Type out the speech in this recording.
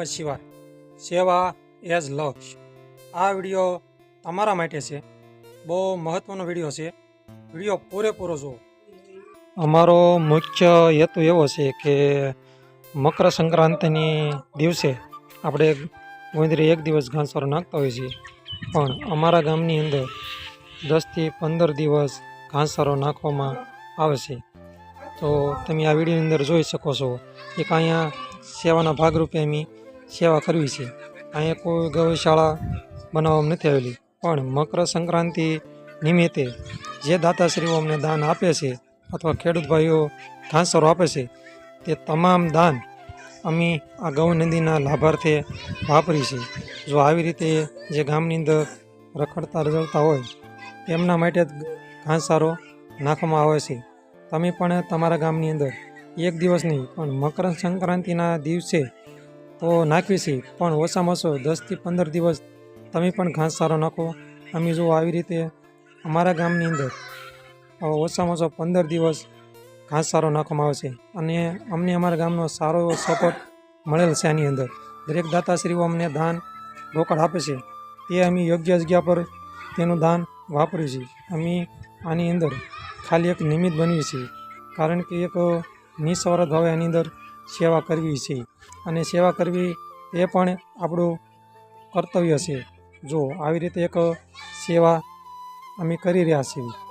નમઃ સિવાય. સેવા એઝ લક્ષ આ વીડિયો તમારા માટે છે. બહુ મહત્ત્વનો વીડિયો છે. વીડિયો પૂરેપૂરો જુઓ. અમારો મુખ્ય હેતુ એવો છે કે મકર સંક્રાંતિની દિવસે આપણે ગોંદરી એક દિવસ ઘાસચારો નાખતા હોઈએ છીએ. પણ અમારા ગામની અંદર દસથી પંદર દિવસ ઘાસચારો નાખવામાં આવે છે. તો તમે આ વિડીયોની અંદર જોઈ શકો છો એક અહીંયા સેવાના ભાગરૂપે અમે સેવા કરવી છે. અહીંયા કોઈ ગૌશાળા બનાવવામાં નથી આવેલી. પણ મકર સંક્રાંતિ નિમિત્તે જે દાતાશ્રીઓ અમને દાન આપે છે અથવા ખેડૂત ભાઈઓ ઘાસરો આપે છે, તે તમામ દાન અમે આ ગૌ નદીના લાભાર્થે વાપરી છે. જો આવી રીતે જે ગામની અંદર રખડતા રજળતા હોય, તેમના માટે જ ઘાસચારો નાખવામાં આવે છે. તમે પણ તમારા ગામની અંદર એક દિવસ નહીં, પણ મકર સંક્રાંતિના દિવસે તો નાખવી છે. પણ ઓછામાં ઓછો દસથી પંદર દિવસ તમે પણ ઘાસ સારો નાખો. અમે જો આવી રીતે અમારા ગામની અંદર ઓછામાં ઓછો પંદર દિવસ ઘાસ સારો નાખવામાં આવે છે. અને અમને અમારા ગામનો સારો એવો સપોર્ટ મળેલ છે આની અંદર. દરેક દાતાશ્રીઓ અમને દાન રોકડ આપે છે. તે અમે યોગ્ય જગ્યા પર તેનું દાન વાપરીએ છીએ. અમે આની અંદર ખાલી એક નિમિત્ત બનવી છીએ. કારણ કે એક નિસ્વાર્થ ભાવે આની અંદર સેવા કરવી છે. અને સેવા કરવી એ પણ આપણું કર્તવ્ય છે. જો આવી રીતે એક સેવા અમે કરી રહ્યા છીએ.